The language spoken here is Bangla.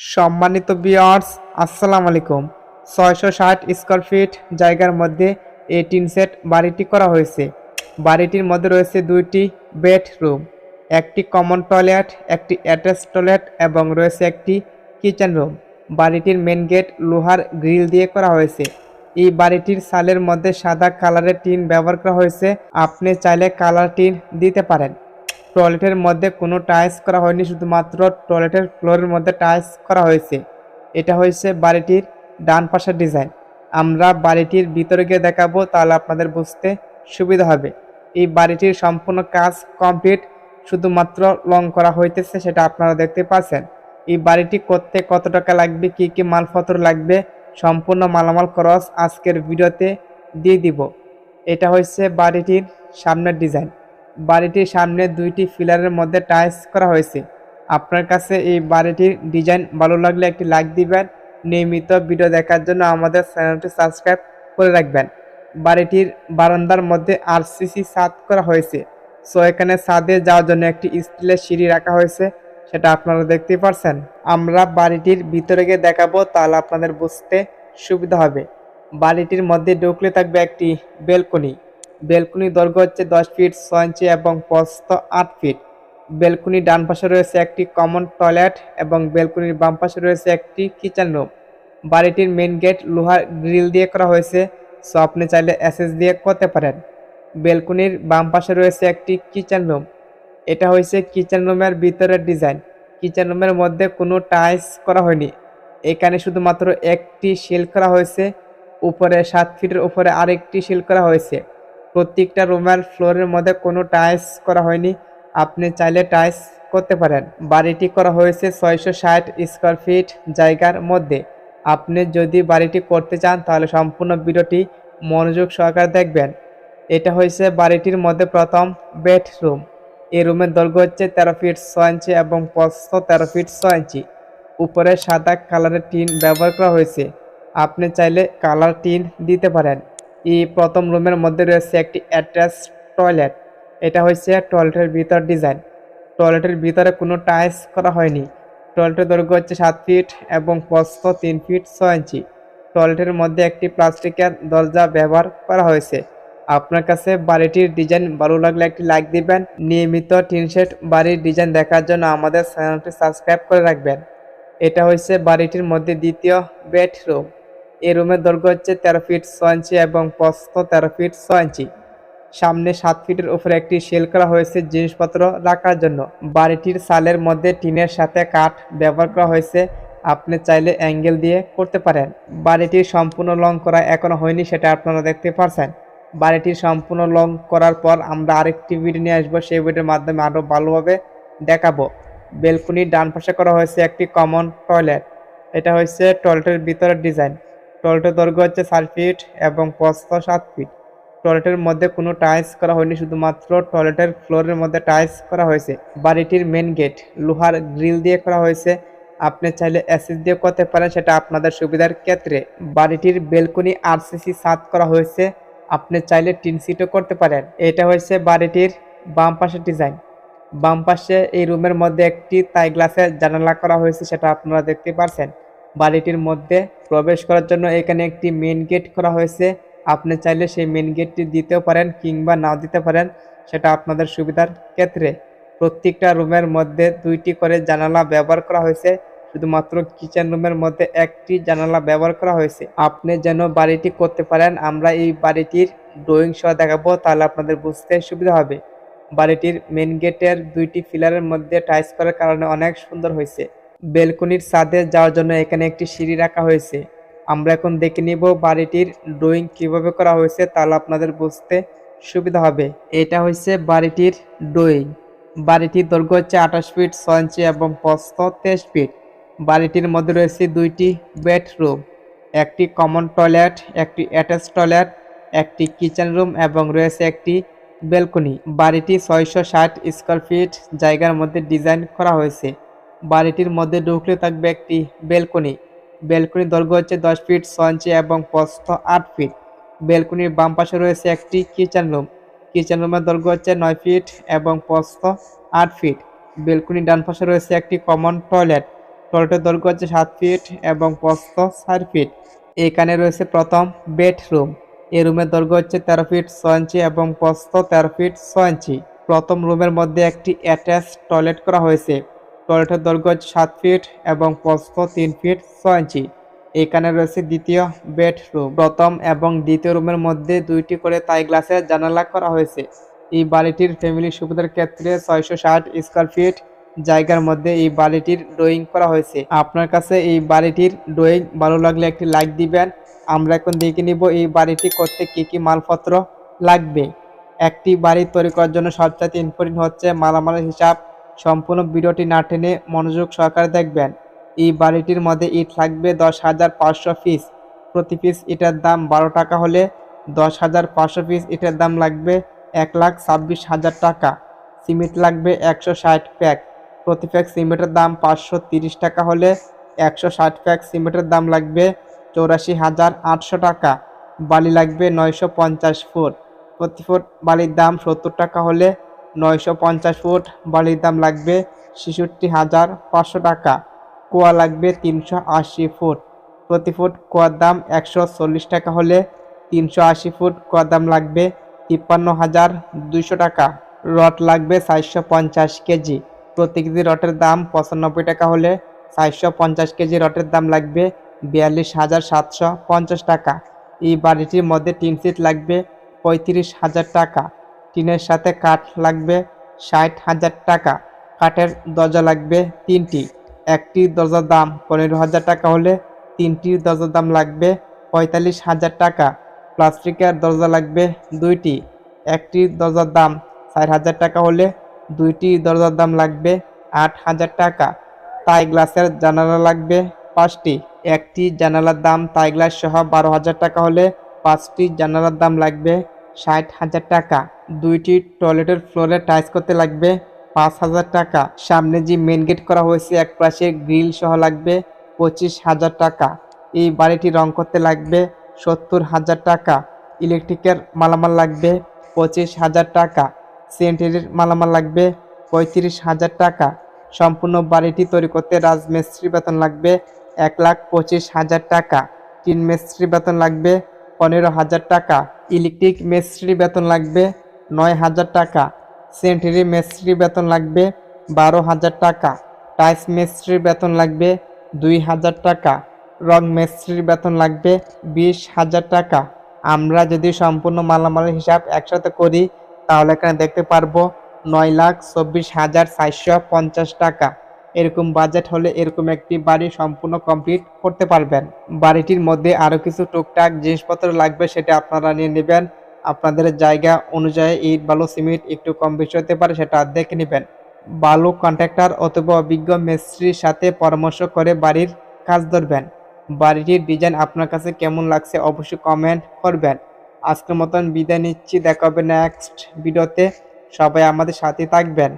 সম্মানিত বিয়ার্স আসসালামু আলাইকুম। ছয়শো ষাট স্কোয়ার ফিট জায়গার মধ্যে এই টিন সেট বাড়িটি করা হয়েছে। বাড়িটির মধ্যে রয়েছে দুইটি বেডরুম একটি কমন টয়লেট একটি অ্যাটাচ টয়লেট এবং রয়েছে একটি কিচেন রুম বাড়িটির মেন গেট লোহার গ্রিল দিয়ে করা হয়েছে। এই বাড়িটির সালের মধ্যে সাদা কালারের টিন ব্যবহার করা হয়েছে। আপনি চাইলে কালার টিন দিতে পারেন। টয়লেটের মধ্যে কোনো টাইলস করা হয়নি, শুধুমাত্র টয়লেটের ফ্লোরের মধ্যে টাইলস করা হয়েছে। এটা হয়েছে বাড়িটির ডান পাশের ডিজাইন। আমরা বাড়িটির ভিতরে গিয়ে দেখাবো, তাহলে আপনাদের বুঝতে সুবিধা হবে। এই বাড়িটির সম্পূর্ণ কাজ কমপ্লিট, শুধুমাত্র লং করা হইতেছে সেটা আপনারা দেখতে পাচ্ছেন। এই বাড়িটি করতে কত টাকা লাগবে, কি কি মালপত্র লাগবে, সম্পূর্ণ মালামাল খরচ আজকের ভিডিওতে দিয়ে দিব। এটা হচ্ছে বাড়িটির সামনের ডিজাইন। বাড়িটির সামনে দুইটি ফিলারের মধ্যে টাইলস করা হয়েছে। আপনার কাছে এই বাড়িটির ডিজাইন ভালো লাগলে একটি লাইক দিবেন। নিয়মিত ভিডিও দেখার জন্য আমাদের চ্যানেলটি সাবস্ক্রাইব করে রাখবেন। বাড়িটির বারান্দার মধ্যে আর আরসিসি ছাদ করা হয়েছে। সো এখানে ছাদে যাওয়ার জন্য একটি স্টিলের সিঁড়ি রাখা হয়েছে। সেটা আপনারা দেখতে পারছেন। আমরা বাড়িটির ভিতরে গিয়ে দেখাবো, তাহলে আপনাদের বুঝতে সুবিধা হবে। বাড়িটির মধ্যে ঢুকলে থাকবে একটি বেলকনি বেলকুনি দৈর্ঘ্য হচ্ছে দশ ফিট ছয় ইঞ্চি এবং প্রস্থ আট ফিট। বেলকুনি ডান পাশে রয়েছে একটি কমন টয়লেট এবং বেলকুনির বাম পাশে রয়েছে একটি কিচেন রুম বাড়িটির মেন গেট লোহার গ্রিল দিয়ে করা হয়েছে সো আপনি চাইলে অ্যাসেস দিয়ে করতে পারেন। বেলকুনির বাম পাশে রয়েছে একটি কিচেন রুম এটা হয়েছে কিচেন রুমের ভিতরের ডিজাইন কিচেন রুমের মধ্যে কোনো টাইলস করা হয়নি। এখানে শুধুমাত্র একটি শিল করা হয়েছে। উপরে সাত ফিটের উপরে আরেকটি শিল করা হয়েছে। প্রত্যেকটা রুমের ফ্লোরের মধ্যে কোনো টাইলস করা হয়নি। আপনি চাইলে টাইলস করতে পারেন। বাড়িটি করা হয়েছে ছয়শো ষাট স্কোয়ার ফিট জায়গার মধ্যে। আপনি যদি বাড়িটি করতে চান, তাহলে সম্পূর্ণ ভিডিওটি মনোযোগ সহকারে দেখবেন। এটা হয়েছে বাড়িটির মধ্যে প্রথম বেডরুম। এই রুমের দৈর্ঘ্য হচ্ছে তেরো ফিট ছয় ইঞ্চি এবং প্রস্থ তেরো ফিট ছয় ইঞ্চি। উপরে সাদা কালারের টিন ব্যবহার করা হয়েছে। আপনি চাইলে কালার টিন দিতে পারেন। প্রথম রুমের মধ্যে রয়েছে একটি অ্যাটাচ টয়লেট। এটা হচ্ছে টয়লেটের ভিতর ডিজাইন। টয়লেটের ভিতরে কোনো টাইলস করা হয়নি। টয়লেটের দৈর্ঘ্য হচ্ছে সাত ফিট এবং প্রস্থ তিন ফিট ছয় ইঞ্চি। টয়লেটের মধ্যে একটি প্লাস্টিকের দরজা ব্যবহার করা হয়েছে। আপনার কাছে বাড়িটির ডিজাইন ভালো লাগলে একটি লাইক দিবেন। নিয়মিত টিনশেট বাড়ির ডিজাইন দেখার জন্য আমাদের চ্যানেলটি সাবস্ক্রাইব করে রাখবেন। এটা হচ্ছে বাড়িটির মধ্যে দ্বিতীয় বেডরুম। এই রুমের দৈর্ঘ্য হচ্ছে তেরো ফিট ছয় ইঞ্চি এবং প্রস্থ তেরো ফিট ছয় ইঞ্চি সামনে সাত ফিটের উপরে একটি সেল করা হয়েছে জিনিসপত্র রাখার জন্য। বাড়িটির সালের মধ্যে টিনের সাথে কাঠ ব্যবহার করা হয়েছে। আপনি চাইলে অ্যাঙ্গেল দিয়ে করতে পারেন। বাড়িটির সম্পূর্ণ লং করা এখনও হয়নি, সেটা আপনারা দেখতে পারছেন। বাড়িটির সম্পূর্ণ লং করার পর আমরা আরেকটি ভিডিও নিয়ে আসব। সেই ভিডিওর মাধ্যমে আরও ভালোভাবে দেখাবো। বেলকুনির ডান পাশে করা হয়েছে একটি কমন টয়লেট এটা হচ্ছে টয়লেটের ভিতরের ডিজাইন টয়লেটের দৈর্ঘ্য হচ্ছে চার ফিট এবং প্রস্থ সাত ফিট। টয়লেটের মধ্যে কোনো টাইলস করা হয়নি, শুধুমাত্র টয়লেটের ফ্লোরের মধ্যে টাইলস করা হয়েছে। বাড়িটির মেন গেট, লোহার গ্রিল দিয়ে করা হয়েছে। আপনি চাইলে অ্যাসিস দিয়ে করতে পারেন, সেটা আপনাদের সুবিধার ক্ষেত্রে। বাড়িটির বেলকনি আরসিসি সাত করা হয়েছে, আপনি চাইলে টিন সিটও করতে পারেন। এটা হয়েছে বাড়িটির বাম পাশের ডিজাইন। বাম পাশে এই রুমের মধ্যে একটি তাই গ্লাসের জানালা করা হয়েছে, সেটা আপনারা দেখতে পারছেন। বাড়িটির মধ্যে প্রবেশ করার জন্য এখানে একটি মেন গেট করা হয়েছে। আপনি চাইলে সেই মেন গেটটি দিতেও পারেন কিংবা না দিতে পারেন, সেটা আপনাদের সুবিধার ক্ষেত্রে। প্রত্যেকটা রুমের মধ্যে দুইটি করে জানালা ব্যবহার করা হয়েছে। শুধুমাত্র কিচেন রুমের মধ্যে একটি জানালা ব্যবহার করা হয়েছে। আপনি যেন বাড়িটি করতে পারেন, আমরা এই বাড়িটির ড্রয়িং সহ দেখাবো, তাহলে আপনাদের বুঝতে সুবিধা হবে। বাড়িটির মেন গেটের দুইটি ফিলারের মধ্যে টাইস করার কারণে অনেক সুন্দর হয়েছে। বেলকনির ছাদে যাওয়ার জন্য এখানে একটি সিঁড়ি রাখা হয়েছে। আমরা এখন দেখে নিব বাড়িটির ড্রয়িং কীভাবে করা হয়েছে, তাহলে আপনাদের বুঝতে সুবিধা হবে। এটা হচ্ছে বাড়িটির ড্রয়িং। বাড়িটির দৈর্ঘ্য হচ্ছে আঠাশ ফিট, ছয় ইঞ্চি এবং প্রস্থ তেইশ ফিট। বাড়িটির মধ্যে রয়েছে দুইটি বেডরুম, একটি কমন টয়লেট, একটি অ্যাটাচ টয়লেট, একটি কিচেন রুম এবং রয়েছে একটি বেলকনি। বাড়িটি ছয়শো ষাট স্কোয়ার ফিট, জায়গার মধ্যে ডিজাইন করা হয়েছে। বাড়িটির মধ্যে ঢুকলে থাকবে একটি বেলকনি। বেলকনির দৈর্ঘ্য হচ্ছে দশ ফিট ছয় ইঞ্চি এবং প্রস্থ আট ফিট। বেলকনির বাম পাশে রয়েছে একটি কিচেন রুম কিচেন রুমের দৈর্ঘ্য হচ্ছে নয় ফিট এবং প্রস্থ আট ফিট। বেলকনির ডান পাশে রয়েছে একটি কমন টয়লেট টয়লেটের দৈর্ঘ্য হচ্ছে সাত ফিট এবং প্রস্থ চার ফিট। এখানে রয়েছে প্রথম বেডরুম এই রুমের দৈর্ঘ্য হচ্ছে তেরো ফিট ছয় ইঞ্চি এবং প্রস্থ তেরো ফিট ছয় ইঞ্চি। প্রথম রুমের মধ্যে একটি অ্যাটাচ টয়লেট করা হয়েছে। টয়লেটের দৈর্ঘ্য সাত ফিট এবং প্রস্থ তিন ফিট ছয় ইঞ্চি। এখানে রয়েছে দ্বিতীয় বেডরুম। প্রথম এবং দ্বিতীয় রুমের মধ্যে দুইটি করে তাই গ্লাসের জানালা করা হয়েছে। এই বাড়িটির ফ্যামিলি সুবিধার ক্ষেত্রে ছয়শো ষাট স্কোয়ার ফিট জায়গার মধ্যে এই বাড়িটির ড্রয়িং করা হয়েছে। আপনার কাছে এই বাড়িটির ড্রয়িং ভালো লাগলে একটি লাইক দিবেন। আমরা এখন দেখে নিব এই বাড়িটি করতে কি কি মালপত্র লাগবে। একটি বাড়ি তৈরি করার জন্য সবচাইতে ইম্পর্টেন্ট হচ্ছে মালামালের হিসাব। সম্পূর্ণ ভিডিওটি না টেনে মনোযোগ সহকারে দেখবেন। এই বাড়িটির মধ্যে ইট লাগবে দশ হাজার পাঁচশো পিস। প্রতি পিস ইটার দাম বারো টাকা হলে দশ হাজার পাঁচশো পিস ইটের দাম লাগবে এক লাখ ছাব্বিশ হাজার টাকা। সিমেন্ট লাগবে একশো ষাট প্যাক। প্রতি প্যাক সিমেন্টের দাম পাঁচশো তিরিশ টাকা হলে একশো ষাট প্যাক সিমেন্টের দাম লাগবে চৌরাশি হাজার আটশো টাকা। বালি লাগবে নয়শো পঞ্চাশ ফুট। প্রতি ফুট বালির দাম সত্তর টাকা হলে নয়শো পঞ্চাশ ফুট, বালির দাম লাগবে ছেষট্টি হাজার পাঁচশো টাকা। কুয়া লাগবে তিনশো আশি ফুট। প্রতি ফুট কুয়ার দাম একশো চল্লিশ টাকা হলে তিনশো আশি ফুট কুয়ার দাম লাগবে তিপ্পান্ন হাজার দুইশো টাকা। রড লাগবে চারশো পঞ্চাশ কেজি। প্রতি কেজি রটের দাম পঁচানব্বই টাকা হলে চারশো পঞ্চাশ কেজি রটের দাম লাগবে বিয়াল্লিশ হাজার সাতশো পঞ্চাশ টাকা। এই বাড়িটির মধ্যে টিন সিট লাগবে পঁয়ত্রিশ হাজার টাকা। টিনের সাথে কাঠ লাগবে ষাট হাজার টাকা। কাঠের দরজা লাগবে তিনটি। একটি দরজার দাম পনেরো হাজার টাকা হলে তিনটির দরজার দাম লাগবে পঁয়তাল্লিশ হাজার টাকা। প্লাস্টিকের দরজা লাগবে দুইটি। একটি দরজার দাম চার হাজার টাকা হলে দুইটি দরজার দাম লাগবে আট হাজার টাকা। তাই গ্লাসের জানালা লাগবে পাঁচটি। একটি জানালার দাম তাই গ্লাস সহ বারো হাজার টাকা হলে পাঁচটি জানালার দাম লাগবে ষাট হাজার টাকা। দুইটি টয়লেটের ফ্লোরে টাইলস করতে লাগবে। পাঁচ হাজার টাকা। সামনে যে মেন গেট করা হয়েছে, এক পাশে গ্রিল সহ লাগবে পঁচিশ হাজার টাকা। এই বাড়িটি রং করতে লাগবে সত্তর হাজার টাকা। ইলেকট্রিকের মালামাল লাগবে পঁচিশ হাজার টাকা। সেন্টারের মালামাল লাগবে পঁয়ত্রিশ হাজার টাকা। সম্পূর্ণ বাড়িটি তৈরি করতে রাজমিস্ত্রি বেতন লাগবে এক লাখ পঁচিশ হাজার টাকা। টিন মিস্ত্রি বেতন লাগবে পনেরো হাজার টাকা। ইলেকট্রিক মিস্ত্রি বেতন লাগবে নয় হাজার টাকা। সেন্টারি মিস্ত্রি বেতন লাগবে বারো হাজার টাকা। টাইস মিস্ত্রির বেতন লাগবে দুই হাজার টাকা। রং মিস্ত্রির বেতন লাগবে বিশ হাজার টাকা। আমরা যদি সম্পূর্ণ মালামালের হিসাব একসাথে করি, তাহলে এখানে দেখতে পারব নয় লাখ চব্বিশ হাজার চারশো পঞ্চাশ টাকা। এরকম বাজেট হলে এরকম একটি বাড়ি সম্পূর্ণ কমপ্লিট করতে পারবেন। বাড়িটির মধ্যে আরও কিছু টুকটাক জিনিসপত্র লাগবে, সেটা আপনারা নিয়ে নেবেন। আপনাদের জায়গা অনুযায়ী ইট, বালু, সিমেন্ট একটু কম বেশি হতে পারে, সেটা দেখে নেবেন। বালু কন্ট্রাক্টর অথবা অভিজ্ঞ মিস্ত্রির সাথে পরামর্শ করে বাড়ির কাজ ধরবেন। বাড়িটির ডিজাইন আপনার কাছে কেমন লাগছে অবশ্যই কমেন্ট করবেন। আজকের মতন বিদায় নিচ্ছি, দেখা হবে নেক্সট ভিডিওতে সবাই আমাদের সাথে থাকবেন।